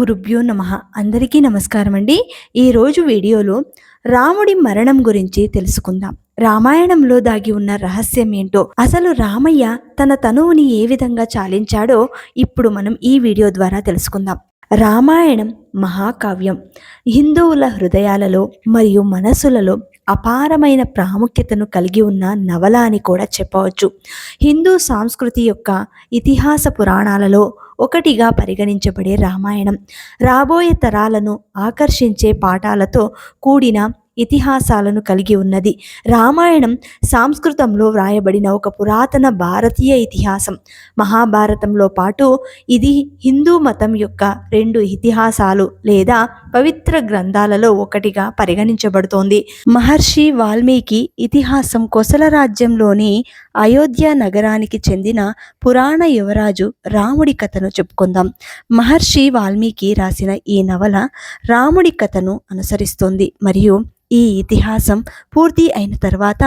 గురుభ్యో నమ. అందరికీ నమస్కారం అండి. ఈరోజు వీడియోలో రాముడి మరణం గురించి తెలుసుకుందాం. రామాయణంలో దాగి ఉన్న రహస్యం ఏంటో అసలు రామయ్య తన తనువుని ఏ విధంగా చాలించాడో ఇప్పుడు మనం ఈ వీడియో ద్వారా తెలుసుకుందాం. రామాయణం మహాకావ్యం. హిందువుల హృదయాలలో మరియు మనసులలో అపారమైన ప్రాముఖ్యతను కలిగి ఉన్న నవల అని కూడా చెప్పవచ్చు. హిందూ సంస్కృతి యొక్క ఇతిహాస పురాణాలలో ఒకటిగా పరిగణించబడే రామాయణం. రాబోయే తరాలను ఆకర్షించే పాఠాలతో కూడిన ఇతిహాసాలను కలిగి ఉన్నది. రామాయణం సంస్కృతంలో వ్రాయబడిన ఒక పురాతన భారతీయ ఇతిహాసం. మహాభారతంలో పాటు ఇది హిందూ మతం యొక్క రెండు ఇతిహాసాలు లేదా పవిత్ర గ్రంథాలలో ఒకటిగా పరిగణించబడుతోంది. మహర్షి వాల్మీకి ఇతిహాసం కొసల రాజ్యంలోని అయోధ్య నగరానికి చెందిన పురాణ యువరాజు రాముడి కథను చెప్పుకుందాం. మహర్షి వాల్మీకి రాసిన ఈ నవల రాముడి కథను అనుసరిస్తుంది. మరియు ఈ ఇతిహాసం పూర్తి అయిన తర్వాత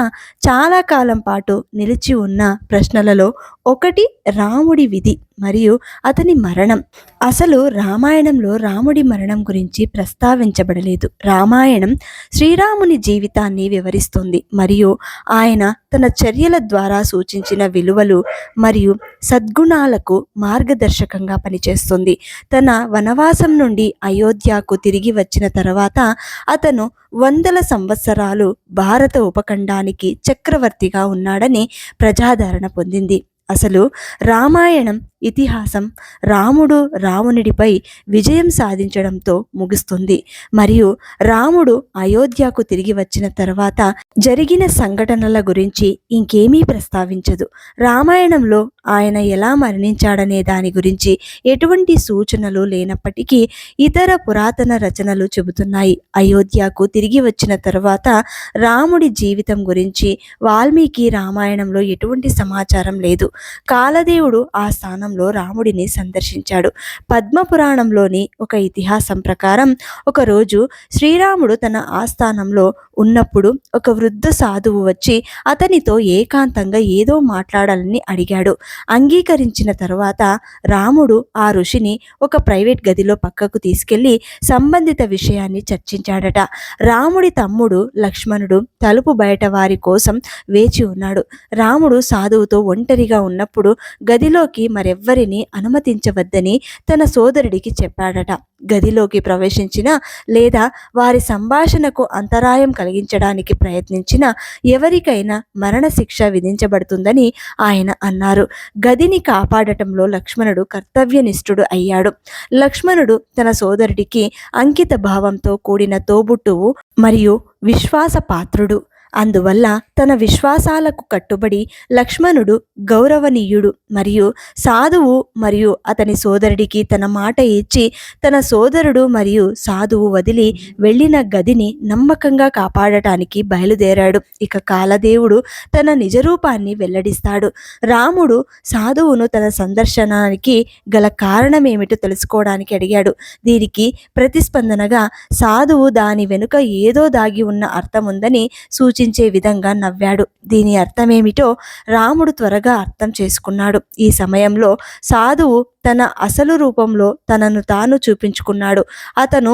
చాలా కాలం పాటు నిలిచి ఉన్న ప్రశ్నలలో ఒకటి రాముడి విధి. మరియు అతని మరణం. అసలు రామాయణంలో రాముడి మరణం గురించి ప్రస్తావించబడలేదు. రామాయణం శ్రీరాముని జీవితాన్ని వివరిస్తుంది. మరియు ఆయన తన చర్యల ద్వారా సూచించిన విలువలు మరియు సద్గుణాలకు మార్గదర్శకంగా పనిచేస్తుంది. తన వనవాసం నుండి అయోధ్యకు తిరిగి వచ్చిన తర్వాత అతను వందల సంవత్సరాలు భారత ఉపఖండానికి చక్రవర్తిగా ఉన్నాడని ప్రజాదరణ పొందింది. అసలు రామాయణం ఇతిహాసం రాముడు రావణుడిపై విజయం సాధించడంతో ముగుస్తుంది. మరియు రాముడు అయోధ్యకు తిరిగి వచ్చిన తర్వాత జరిగిన సంఘటనల గురించి ఇంకేమీ ప్రస్తావించదు. రామాయణంలో ఆయన ఎలా మరణించాడనే దాని గురించి ఎటువంటి సూచనలు లేనప్పటికీ ఇతర పురాతన రచనలు చెబుతున్నాయి. అయోధ్యకు తిరిగి వచ్చిన తర్వాత రాముడి జీవితం గురించి వాల్మీకి రామాయణంలో ఎటువంటి సమాచారం లేదు. కాలదేవుడు ఆ స్థానంలో రాముడిని సందర్శించాడు. పద్మపురాణంలోని ఒక ఇతిహాసం ప్రకారం ఒకరోజు శ్రీరాముడు తన ఆస్థానంలో ఉన్నప్పుడు ఒక వృద్ధ సాధువు వచ్చి అతనితో ఏకాంతంగా ఏదో మాట్లాడాలని అడిగాడు. అంగీకరించిన తర్వాత రాముడు ఆ ఋషిని ఒక ప్రైవేట్ గదిలో పక్కకు తీసుకెళ్ళి సంబంధిత విషయాన్ని చర్చించాడట. రాముడి తమ్ముడు లక్ష్మణుడు తలుపు బయట వారి కోసం వేచి ఉన్నాడు. రాముడు సాధువుతో ఒంటరిగా ఉన్నప్పుడు గదిలోకి మరెవ్వరిని అనుమతించవద్దని తన సోదరుడికి చెప్పాడట. గదిలోకి ప్రవేశించిన లేదా వారి సంభాషణకు అంతరాయం కలిగించడానికి ప్రయత్నించిన ఎవరికైనా మరణశిక్ష విధించబడుతుందని ఆయన అన్నారు. గదిని కాపాడటంలో లక్ష్మణుడు కర్తవ్యనిష్ఠుడు అయ్యాడు. లక్ష్మణుడు తన సోదరుడికి అంకిత భావంతో కూడిన తోబుట్టువు మరియు విశ్వాసపాత్రుడు అందువల్ల తన విశ్వాసాలకు కట్టుబడి లక్ష్మణుడు గౌరవనీయుడు మరియు సాధువు మరియు అతని సోదరుడికి తన మాట ఇచ్చి తన సోదరుడు మరియు సాధువు వదిలి వెళ్ళిన గదిని నమ్మకంగా కాపాడటానికి బయలుదేరాడు. ఇక కాలదేవుడు తన నిజరూపాన్ని వెల్లడిస్తాడు. రాముడు సాధువును తన సందర్శనానికి గల కారణమేమిటో తెలుసుకోవడానికి అడిగాడు. దీనికి ప్రతిస్పందనగా సాధువు దాని వెనుక ఏదో దాగి ఉన్న అర్థం ఉందని సూచి సూచించే విధంగా నవ్వాడు. దీని అర్థమేమిటో రాముడు త్వరగా అర్థం చేసుకున్నాడు. ఈ సమయంలో సాధువు తన అసలు రూపంలో తనను తాను చూపించుకున్నాడు. అతను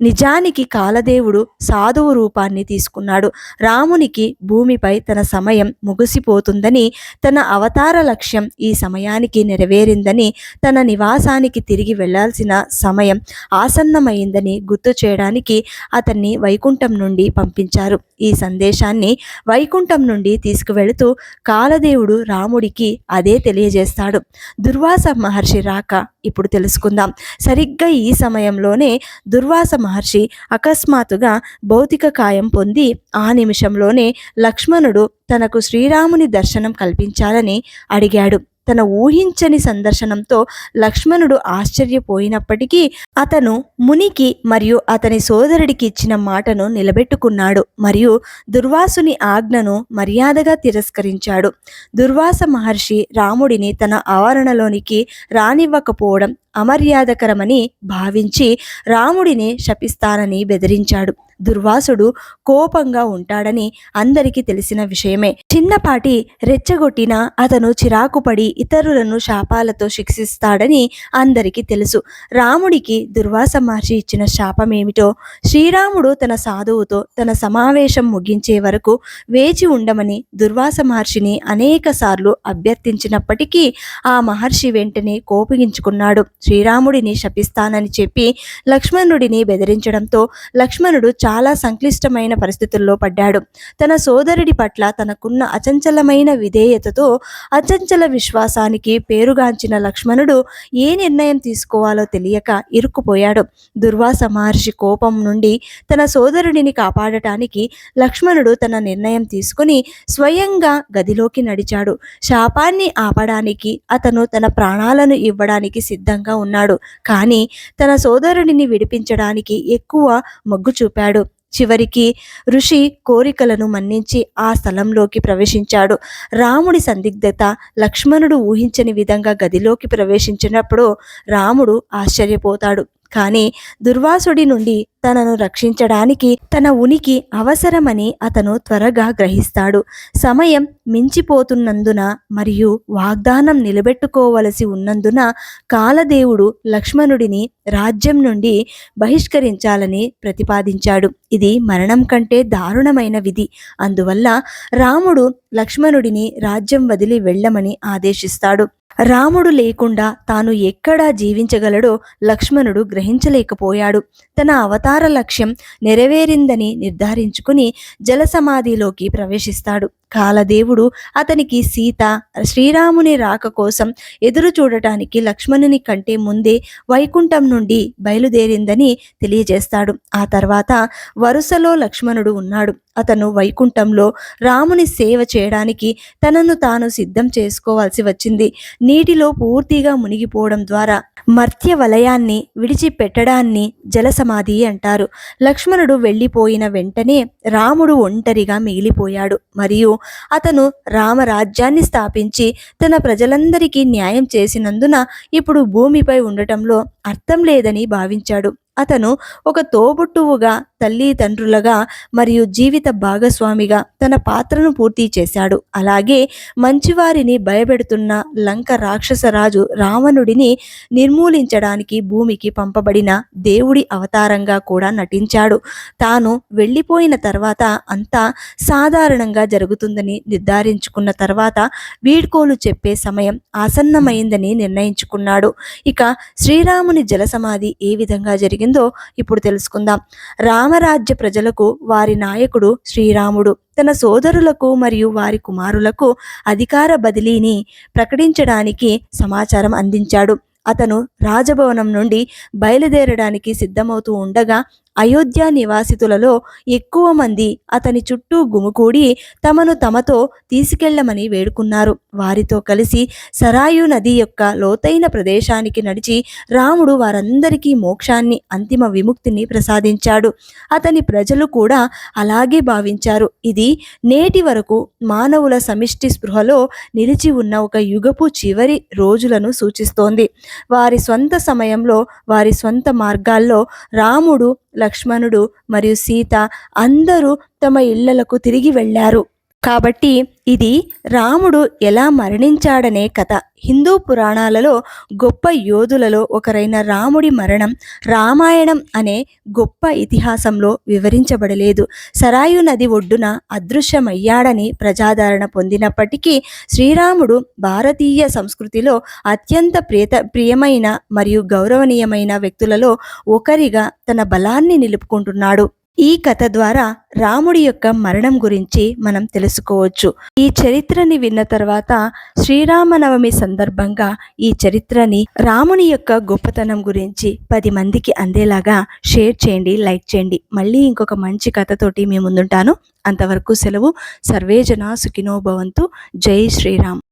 నిజానికి కాలదేవుడు సాధువు రూపాన్ని తీసుకున్నాడు. రామునికి భూమిపై తన సమయం ముగిసిపోతుందని తన అవతార లక్ష్యం ఈ సమయానికి నెరవేరిందని తన నివాసానికి తిరిగి వెళ్ళాల్సిన సమయం ఆసన్నమైందని గుర్తు చేయడానికి అతన్ని వైకుంఠం నుండి పంపించారు. ఈ సందేశాన్ని వైకుంఠం నుండి తీసుకువెళుతూ కాలదేవుడు రాముడికి అదే తెలియజేస్తాడు. దుర్వాస మహర్షి రాక ఇప్పుడు తెలుసుకుందాం. సరిగ్గా ఈ సమయంలోనే దుర్వాస మహర్షి అకస్మాత్తుగా భౌతిక కాయం పొంది ఆ నిమిషంలోనే లక్ష్మణుడు తనకు శ్రీరాముని దర్శనం కల్పించాలని అడిగాడు. తన ఊహించని సందర్శనంతో లక్ష్మణుడు ఆశ్చర్యపోయినప్పటికీ అతను మునికి మరియు అతని సోదరుడికి ఇచ్చిన మాటను నిలబెట్టుకున్నాడు మరియు దుర్వాసుని ఆజ్ఞను మర్యాదగా తిరస్కరించాడు. దుర్వాస మహర్షి రాముడిని తన ఆవరణలోనికి రానివ్వకపోవడం అమర్యాదకరమని భావించి రాముడిని శపిస్తానని బెదిరించాడు. దుర్వాసుడు కోపంగా ఉంటాడని అందరికీ తెలిసిన విషయమే. చిన్నపాటి రెచ్చగొట్టిన అతను చిరాకుపడి ఇతరులను శాపాలతో శిక్షిస్తాడని అందరికీ తెలుసు. రాముడికి దుర్వాస మహర్షి ఇచ్చిన శాపమేమిటో శ్రీరాముడు తన సాధువుతో తన సమావేశం ముగించే వరకు వేచి ఉండమని దుర్వాస మహర్షిని అనేకసార్లు అభ్యర్థించినప్పటికీ ఆ మహర్షి వెంటనే కోపగించుకున్నాడు. శ్రీరాముడిని శపిస్తానని చెప్పి లక్ష్మణుడిని బెదిరించడంతో లక్ష్మణుడు చాలా సంక్లిష్టమైన పరిస్థితుల్లో పడ్డాడు. తన సోదరుడి పట్ల తనకున్న అచంచలమైన విధేయతతో అచంచల విశ్వాసానికి పేరుగాంచిన లక్ష్మణుడు ఏ నిర్ణయం తీసుకోవాలో తెలియక ఇరుక్కుపోయాడు. దుర్వాస మహర్షి కోపం నుండి తన సోదరుడిని కాపాడటానికి లక్ష్మణుడు తన నిర్ణయం తీసుకుని స్వయంగా గదిలోకి నడిచాడు. శాపాన్ని ఆపడానికి అతను తన ప్రాణాలను ఇవ్వడానికి సిద్ధంగా ఉన్నాడు. కానీ తన సోదరుడిని విడిపించడానికి ఎక్కువ మొగ్గు చూపాడు. చివరికి ఋషి కోరికలను మన్నించి ఆ స్థలంలోకి ప్రవేశించాడు. రాముడి సందిగ్ధత లక్ష్మణుడు ఊహించని విధంగా గదిలోకి ప్రవేశించినప్పుడు రాముడు ఆశ్చర్యపోతాడు. కానీ దుర్వాసుడి నుండి తనను రక్షించడానికి తన ఉనికి అవసరమని అతను త్వరగా గ్రహిస్తాడు. సమయం మించిపోతున్నందున మరియు వాగ్దానం నిలబెట్టుకోవలసి ఉన్నందున కాలదేవుడు లక్ష్మణుడిని రాజ్యం నుండి బహిష్కరించాలని ప్రతిపాదించాడు. ఇది మరణం కంటే దారుణమైన విధి. అందువల్ల రాముడు లక్ష్మణుడిని రాజ్యం వదిలి వెళ్ళమని ఆదేశిస్తాడు. రాముడు లేకుండా తాను ఎక్కడా జీవించగలడో లక్ష్మణుడు గ్రహించలేకపోయాడు. తన అవతార లక్ష్యం నెరవేరిందని నిర్ధారించుకుని జలసమాధిలోకి ప్రవేశిస్తాడు. కాలదేవుడు అతనికి సీత శ్రీరాముని రాక కోసం ఎదురు చూడటానికి లక్ష్మణుని కంటే ముందే వైకుంఠం నుండి బయలుదేరిందని తెలియజేస్తాడు. ఆ తర్వాత వరుసలో లక్ష్మణుడు ఉన్నాడు. అతను వైకుంఠంలో రాముని సేవ చేయడానికి తనను తాను సిద్ధం చేసుకోవాల్సి వచ్చింది. నీటిలో పూర్తిగా మునిగిపోవడం ద్వారా మర్త్య వలయాన్ని విడిచిపెట్టడాన్ని జలసమాధి అంటారు. లక్ష్మణుడు వెళ్ళిపోయిన వెంటనే రాముడు ఒంటరిగా మిగిలిపోయాడు. మరియు అతను రామరాజ్యాన్ని స్థాపించి తన ప్రజలందరికీ న్యాయం చేసినందున ఇప్పుడు భూమిపై ఉండటంలో అర్థం లేదని భావించాడు. అతను ఒక తోబుట్టువుగా తల్లి తండ్రులుగా మరియు జీవిత భాగస్వామిగా తన పాత్రను పూర్తి చేశాడు. అలాగే మంచివారిని భయపెడుతున్న లంక రాక్షసరాజు రావణుడిని నిర్మూలించడానికి భూమికి పంపబడిన దేవుడి అవతారంగా కూడా నటించాడు. తాను వెళ్ళిపోయిన తర్వాత అంతా సాధారణంగా జరుగుతుందని నిర్ధారించుకున్న తర్వాత వీడ్కోలు చెప్పే సమయం ఆసన్నమైందని నిర్ణయించుకున్నాడు. ఇక శ్రీరాముని జలసమాధి ఏ విధంగా జరిగిందో ఇప్పుడు తెలుసుకుందాం. రామరాజ్య ప్రజలకు వారి నాయకుడు శ్రీరాముడు. తన సోదరులకు మరియు వారి కుమారులకు అధికార బదిలీని ప్రకటించడానికి సమాచారం అందించాడు. అతను రాజభవనం నుండి బయలుదేరడానికి సిద్ధమవుతూ ఉండగా అయోధ్య నివాసితులలో ఎక్కువ మంది అతని చుట్టూ గుమికూడి తమను తమతో తీసుకెళ్ళమని వేడుకున్నారు. వారితో కలిసి సరాయు నది యొక్క లోతైన ప్రదేశానికి నడిచి రాముడు వారందరికీ మోక్షాన్ని అంతిమ విముక్తిని ప్రసాదించాడు. అతని ప్రజలు కూడా అలాగే భావించారు. ఇది నేటి వరకు మానవుల సమిష్టి స్పృహలో నిలిచి ఉన్న ఒక యుగపు చివరి రోజులను సూచిస్తోంది. వారి స్వంత సమయంలో వారి స్వంత మార్గాల్లో రాముడు లక్ష్మణుడు మరియు సీత అందరూ తమ ఇళ్ళలకు తిరిగి వెళ్ళారు. కాబట్టి ఇది రాముడు ఎలా మరణించాడనే కథ. హిందూ పురాణాలలో గొప్ప యోధులలో ఒకరైన రాముడి మరణం రామాయణం అనే గొప్ప ఇతిహాసంలో వివరించబడలేదు. సరాయు నది ఒడ్డున అదృశ్యమయ్యాడని ప్రజాదరణ పొందినప్పటికీ శ్రీరాముడు భారతీయ సంస్కృతిలో అత్యంత ప్రియత ప్రియమైన మరియు గౌరవనీయమైన వ్యక్తులలో ఒకరిగా తన బలాన్ని నిలుపుకుంటున్నాడు. ఈ కథ ద్వారా రాముడి యొక్క మరణం గురించి మనం తెలుసుకోవచ్చు. ఈ చరిత్రని విన్న తర్వాత శ్రీరామనవమి సందర్భంగా ఈ చరిత్రని రాముని యొక్క గొప్పతనం గురించి పది మందికి అందేలాగా షేర్ చేయండి లైక్ చేయండి. మళ్ళీ ఇంకొక మంచి కథతోటి మేము ముందుంటాను. అంతవరకు సెలవు. సర్వేజన సుఖినోభవంతు జై శ్రీరామ్.